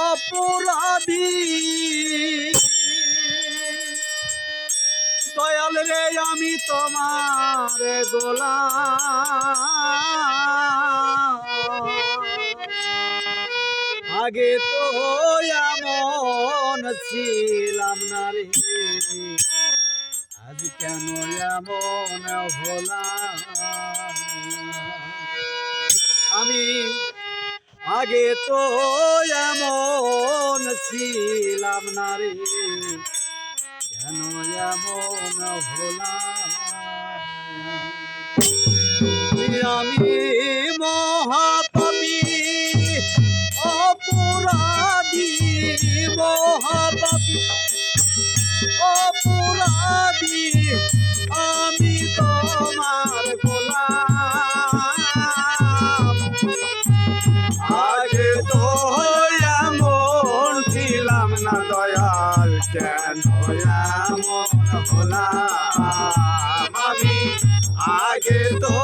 অপরাধী দয়াল রে, আমি তোমার গোলাম। আগে তো এমন ছিলাম না রে। আজ কেন এমন হলাম? আমি আগে তো এমন ছিলাম না রে। কেন এমন হলাম? আগে তো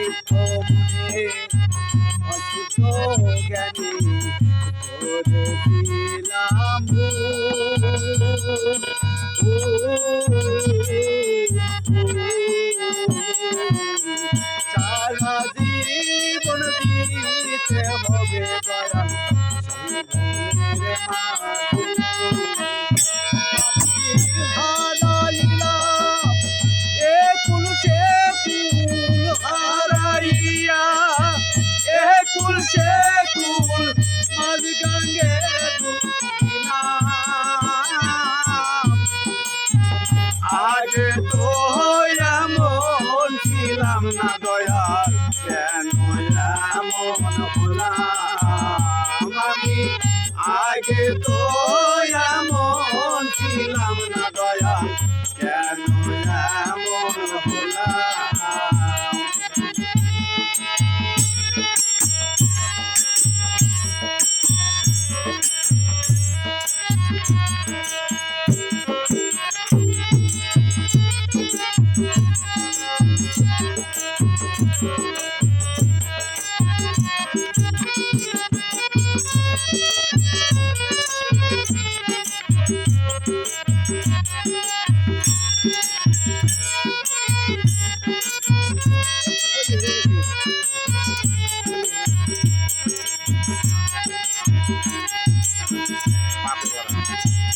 নিত্য মনে অসুস্থ জ্ঞানী করেছিলাম সারা জীবন দিতে হবে দয়াল সেই মনের তো এমন ছিলাম না দয়াল কেন এমন হলাম? আমি আগে তো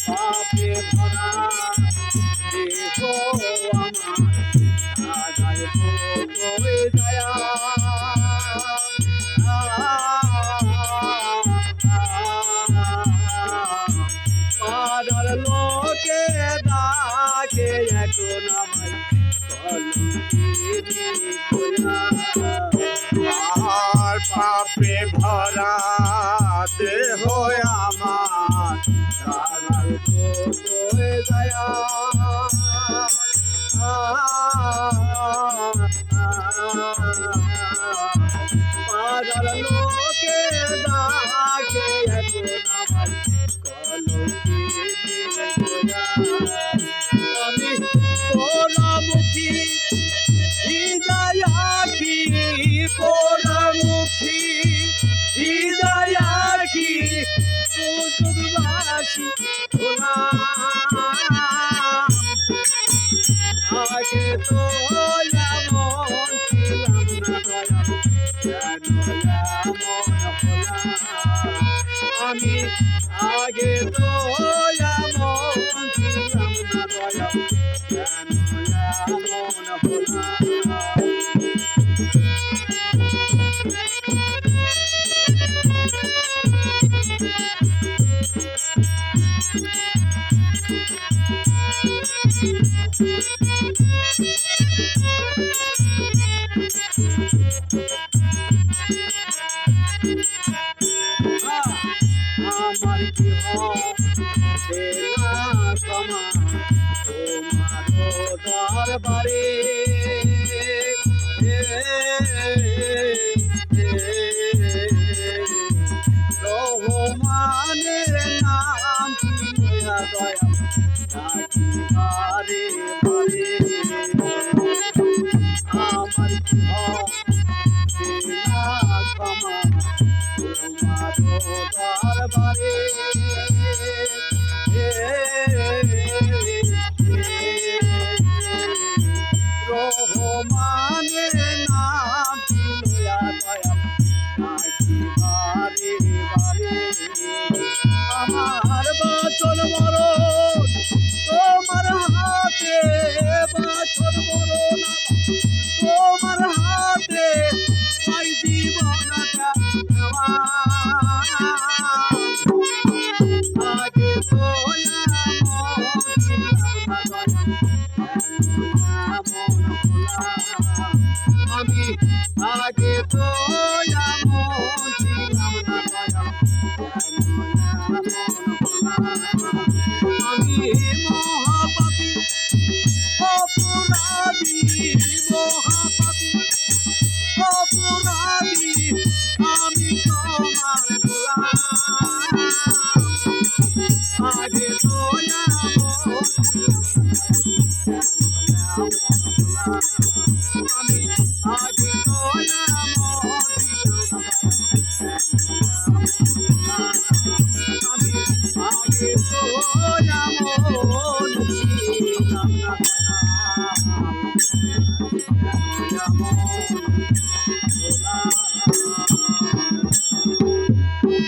পাপে ভরা দেহ আমার রাগাল হয়ে যায় আমি আগে তো আগে তো এমন ছিলাম না